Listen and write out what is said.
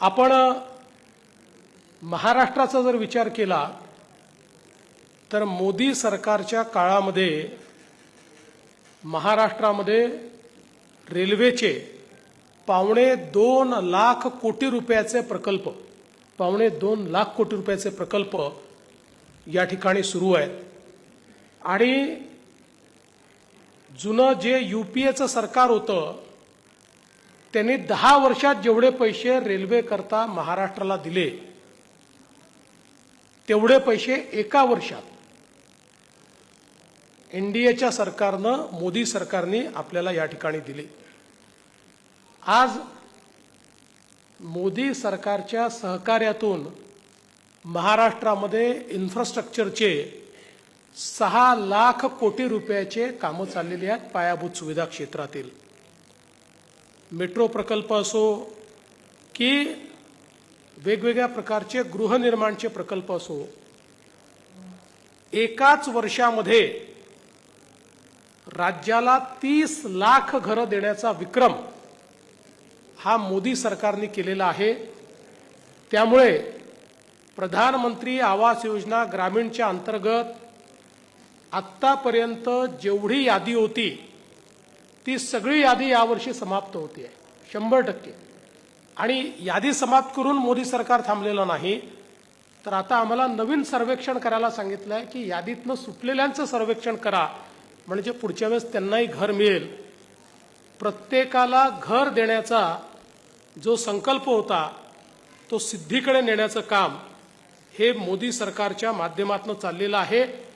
आपण महाराष्ट्राचा जर विचार केला तर मोदी सरकारच्या काळामध्ये महाराष्ट्रामध्ये रेल्वेचे पावणे दोन लाख कोटी रुपयाचे प्रकल्प पावणे दोन लाख कोटी रुपयाचे प्रकल्प या ठिकाणी सुरू आहेत. आणि जुनं जे युपीएचं सरकार होतं त्यांनी दहा वर्षात जेवढे पैसे रेल्वे करता महाराष्ट्राला दिले तेवढे पैसे एका वर्षात एनडीएच्या सरकारनं मोदी सरकारने आपल्याला या ठिकाणी दिले. आज मोदी सरकारच्या सहकार्यातून महाराष्ट्रामध्ये इन्फ्रास्ट्रक्चरचे सहा लाख कोटी रुपयाचे कामं चाललेली आहेत पायाभूत सुविधा क्षेत्रातील. मेट्रो प्रकल्प असो की वेगवेगळ्या प्रकारचे गृहनिर्माणचे प्रकल्प असो एकाच वर्षामध्ये राज्याला तीस लाख घरं देण्याचा विक्रम हा मोदी सरकारने केलेला आहे. त्यामुळे प्रधानमंत्री आवास योजना ग्रामीणच्या अंतर्गत आत्तापर्यंत जेवढी यादी होती ती सगळी यादी यावर्षी समाप्त होती आहे. शंभर टक्के. आणि यादी समाप्त करून मोदी सरकार थांबलेलं नाही तर आता आम्हाला नवीन सर्वेक्षण करायला सांगितलं आहे की यादीतनं सुटलेल्यांचं सर्वेक्षण करा म्हणजे पुढच्या वेळेस त्यांनाही घर मिळेल. प्रत्येकाला घर देण्याचा जो संकल्प होता तो सिद्धीकडे नेण्याचं काम हे मोदी सरकारच्या माध्यमातून चाललेलं आहे.